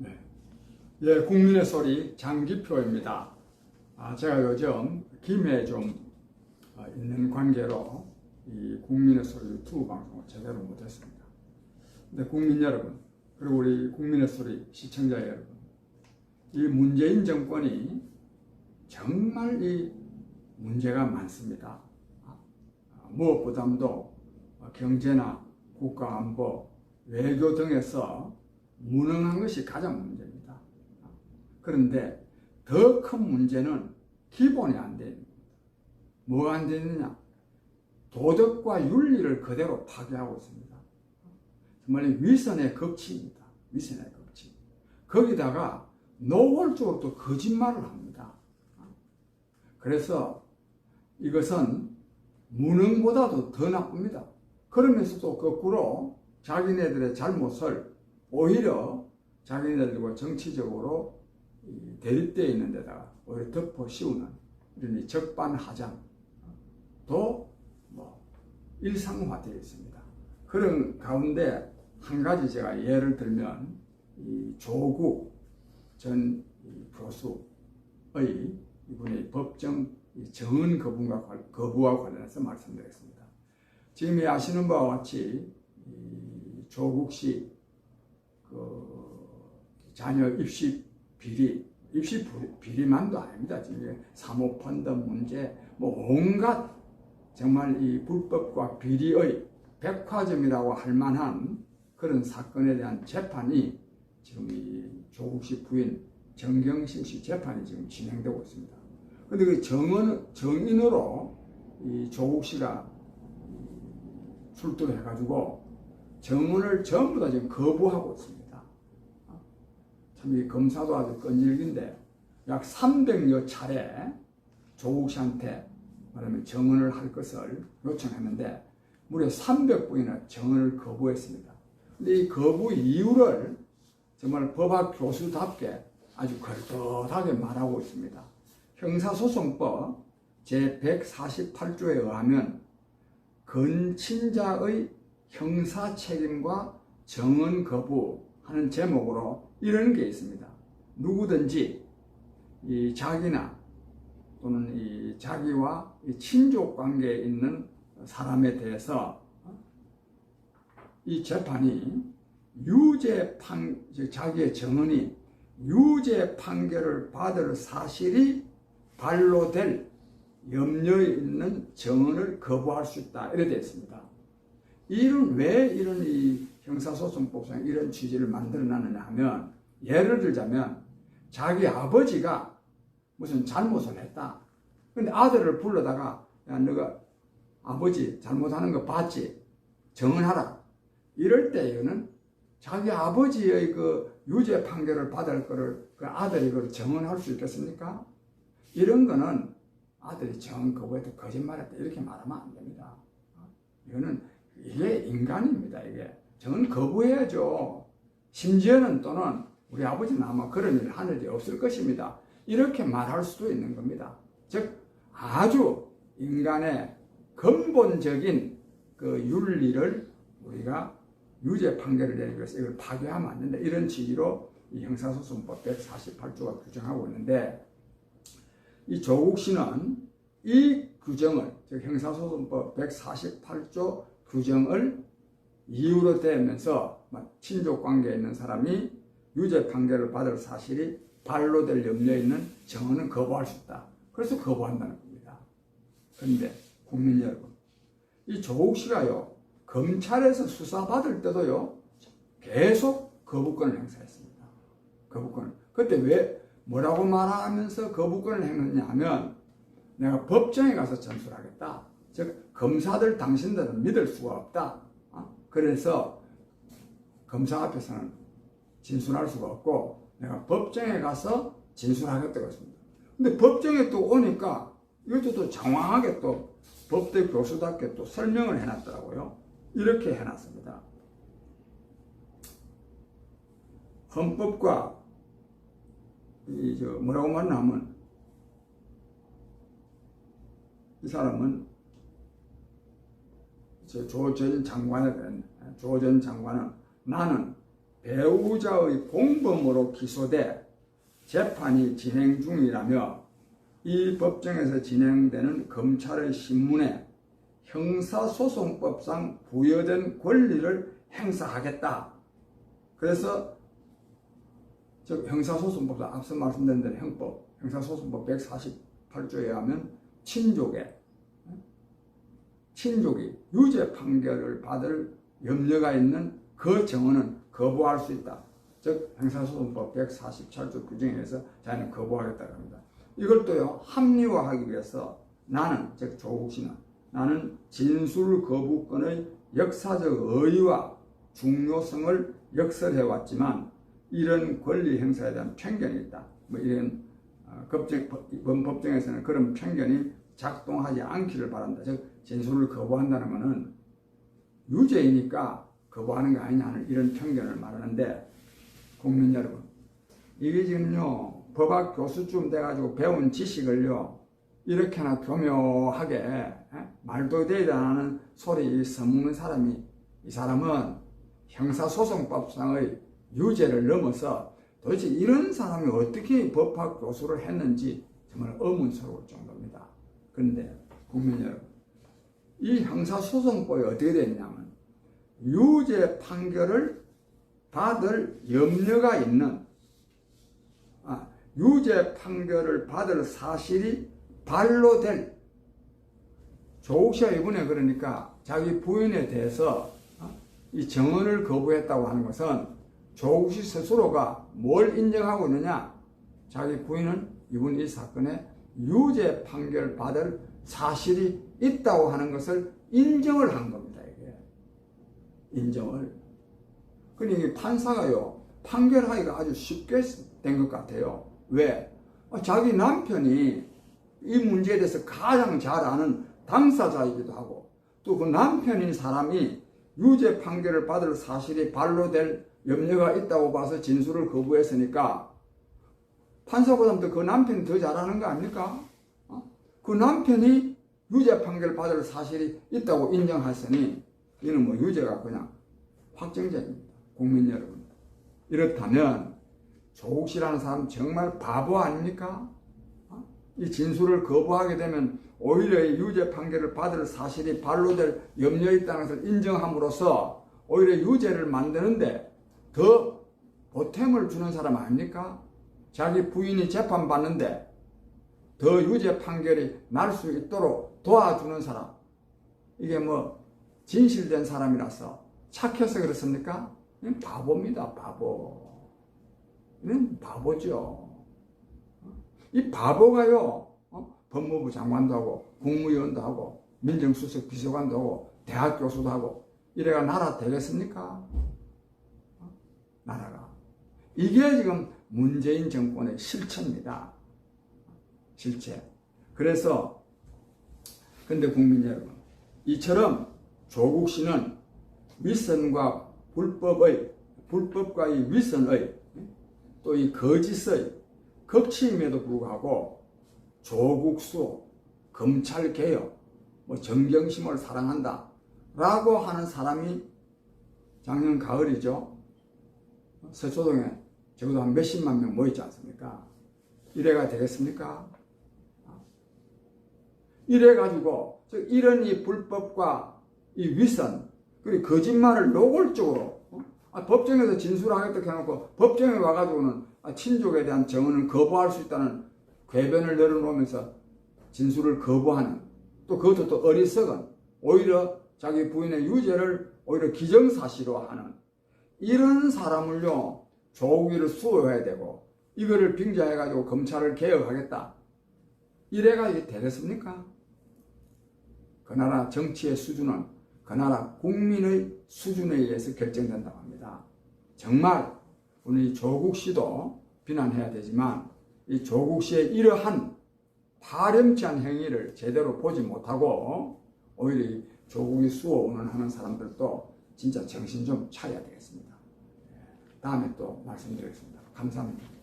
네. 예, 국민의 소리 장기표입니다. 아, 제가 요즘 김해 좀 어, 있는 관계로 이 국민의 소리 유튜브 방송을 제대로 못했습니다. 근데 국민 여러분, 그리고 우리 국민의 소리 시청자 여러분, 이 문재인 정권이 정말 이 문제가 많습니다. 아, 무엇보다도 경제나 국가안보, 외교 등에서 무능한 것이 가장 문제입니다. 그런데 더 큰 문제는 기본이 안 되는. 뭐가 안 되느냐? 도덕과 윤리를 그대로 파괴하고 있습니다. 정말 위선의 극치입니다. 위선의 극치. 거기다가 노골적으로 또 거짓말을 합니다. 그래서 이것은 무능보다도 더 나쁩니다. 그러면서도 거꾸로 자기네들의 잘못을 오히려 자기네들과 정치적으로 대립되어 있는 데다가 오히려 덮어 씌우는 이런 적반하장도 뭐 일상화되어 있습니다. 그런 가운데 한 가지 제가 예를 들면 이 조국 전 교수의 이분의 법정 정은 거부와, 거부와 관련해서 말씀드리겠습니다. 지금 아시는 바와 같이 조국 씨 그 자녀 입시 비리, 입시 비리만도 아닙니다. 지금 사모펀드 문제, 뭐 온갖 정말 이 불법과 비리의 백화점이라고 할 만한 그런 사건에 대한 재판이 지금 이 조국 씨 부인 정경심 씨 재판이 지금 진행되고 있습니다. 근데 그 정은, 정인으로 이 조국 씨가 출두를 해가지고 정원을 전부 다 지금 거부하고 있습니다. 참이 검사도 아주 끈질긴데 약 300여 차례 조국 씨한테 말하면 정언을 할 것을 요청했는데 무려 300분이나 정언을 거부했습니다. 근데 이 거부 이유를 정말 법학 교수답게 아주 걸긋하게 말하고 있습니다. 형사소송법 제148조에 의하면 건친자의 형사 책임과 정언 거부하는 제목으로 이런 게 있습니다. 누구든지 이 자기나 또는 이 자기와 이 친족 관계에 있는 사람에 대해서 이 재판이 유죄 판 자기의 정언이 유죄 판결을 받을 사실이 반로될 염려에 있는 정언을 거부할 수 있다 이래 되어 있습니다. 이런 왜 이런 이 형사소송법상 이런 취지를 만들어 놨느냐 하면 예를 들자면 자기 아버지가 무슨 잘못을 했다. 근데 아들을 불러다가 야 너가 아버지 잘못하는 거 봤지? 정언하라. 이럴 때 이거는 자기 아버지의 그 유죄 판결을 받을 거를 그 아들이 그걸 정언할 수 있겠습니까? 이런 거는 아들이 정언 거부해도 거짓말했다 이렇게 말하면 안 됩니다. 이거는 이게 인간입니다. 이게 정은 거부해야죠. 심지어는 또는 우리 아버지는 아마 그런 일을 하는 일이 없을 것입니다. 이렇게 말할 수도 있는 겁니다. 즉 아주 인간의 근본적인 그 윤리를 우리가 유죄 판결을 내리기 위해서 이걸 파괴하면 안 된다. 이런 취지로 이 형사소송법 148조가 규정하고 있는데 이 조국 씨는 이 규정을 즉 형사소송법 148조 규정을 이유로 대면서 친족 관계에 있는 사람이 유죄 판결을 받을 사실이 반로될 염려에 있는 정언은 거부할 수 있다. 그래서 거부한다는 겁니다. 그런데 국민 여러분, 이 조국 씨가요, 검찰에서 수사받을 때도요, 계속 거부권을 행사했습니다. 거부권을. 그때 왜, 뭐라고 말하면서 거부권을 행했냐 하면, 내가 법정에 가서 전술하겠다. 즉, 검사들 당신들은 믿을 수가 없다. 그래서 검사 앞에서는 진술할 수가 없고 내가 법정에 가서 진술하겠다고 했습니다. 근데 법정에 또 오니까 이것도 또 장황하게 또 법대 교수답게 또 설명을 해놨더라고요. 이렇게 해놨습니다. 헌법과 이 저 뭐라고 말하면 이 사람은 조전 대한 조전 장관은 나는 배우자의 공범으로 기소돼 재판이 진행 중이라며 이 법정에서 진행되는 검찰의 신문에 형사소송법상 부여된 권리를 행사하겠다. 그래서 즉 형사소송법상 앞서 말씀드린 대로 형법, 형사소송법 148조에 의하면 친족에 친족이 유죄 판결을 받을 염려가 있는 그 정원은 거부할 수 있다. 즉 형사소송법 147조 규정에 의해서 자기는 거부하겠다고 합니다. 이걸 또요 합리화하기 위해서 나는 즉 조국 씨는 나는 진술 거부권의 역사적 의의와 중요성을 역설해 왔지만 이런 권리 행사에 대한 편견이 있다. 뭐 이런 어, 법정, 법정에서는 그런 편견이 작동하지 않기를 바란다. 즉 진술을 거부한다는 것은 유죄이니까 거부하는 게 아니냐는 이런 편견을 말하는데 국민 여러분 이게 지금요 법학 교수쯤 돼가지고 배운 지식을요 이렇게나 교묘하게 에? 말도 되지 않는 소리 써먹는 사람이 이 사람은 형사소송법상의 유죄를 넘어서 도대체 이런 사람이 어떻게 법학 교수를 했는지 정말 의문스러울 정도입니다. 그런데 국민 여러분 이 형사소송법이 어떻게 되었냐면 유죄 판결을 받을 염려가 있는 아, 유죄 판결을 받을 사실이 반로될 조국 씨가 이번에 그러니까 자기 부인에 대해서 어, 이 정언을 거부했다고 하는 것은 조국 씨 스스로가 뭘 인정하고 있느냐? 자기 부인은 이번 이 사건에 유죄 판결 받을 사실이 있다고 하는 것을 인정을 한 겁니다. 이게 인정을. 그러니 판사가요 판결하기가 아주 쉽게 된 것 같아요. 왜? 어, 자기 남편이 이 문제에 대해서 가장 잘 아는 당사자이기도 하고 또 그 남편인 사람이 유죄 판결을 받을 사실이 반로될 염려가 있다고 봐서 진술을 거부했으니까 판사보다도 그 남편이 더 잘하는 거 아닙니까? 어? 그 남편이 유죄 판결 받을 사실이 있다고 인정했으니 이는 뭐 유죄가 그냥 확정적입니다. 국민 여러분. 이렇다면 조국 씨라는 사람 정말 바보 아닙니까? 어? 이 진술을 거부하게 되면 오히려 이 유죄 판결을 받을 사실이 반로될 염려 있다는 것을 인정함으로써 오히려 유죄를 만드는데 더 보탬을 주는 사람 아닙니까? 자기 부인이 재판받는데 더 유죄 판결이 날 수 있도록 도와주는 사람. 이게 뭐 진실된 사람이라서 착해서 그렇습니까? 바보입니다, 바보. 이는 바보죠. 이 바보가요, 어? 법무부 장관도 하고, 국무위원도 하고, 민정수석 비서관도 하고, 대학 교수도 하고, 이래가 나라 되겠습니까? 어? 나라가. 이게 지금 문재인 정권의 실체입니다. 실체. 그래서, 근데 국민 여러분, 이처럼 조국 씨는 윗선과 불법의, 불법과의 윗선의 또 이 거짓의 극치임에도 불구하고 조국수, 검찰 개혁, 뭐 정경심을 사랑한다 라고 하는 사람이 작년 가을이죠. 서초동에 적어도 한 몇십만 명 모였지 않습니까? 이래가 되겠습니까? 이래가지고 이런 이 불법과 이 위선 그리고 거짓말을 노골적으로 어? 아, 법정에서 진술하겠다 해놓고 법정에 와가지고는 아, 친족에 대한 정언을 거부할 수 있다는 궤변을 내려놓으면서 진술을 거부하는 또 그것도 또 어리석은 오히려 자기 부인의 유죄를 오히려 기정사실화하는 이런 사람을요 조국이를 수호해야 되고 이거를 빙자해가지고 검찰을 개혁하겠다 이래가 되겠습니까? 그 나라 정치의 수준은 그 나라 국민의 수준에 의해서 결정된다고 합니다. 정말 우리 조국 씨도 비난해야 되지만 이 조국 씨의 이러한 파렴치한 행위를 제대로 보지 못하고 오히려 조국이 수호 운운하는 사람들도 진짜 정신 좀 차려야 되겠습니다. 다음에 또 말씀드리겠습니다. 감사합니다.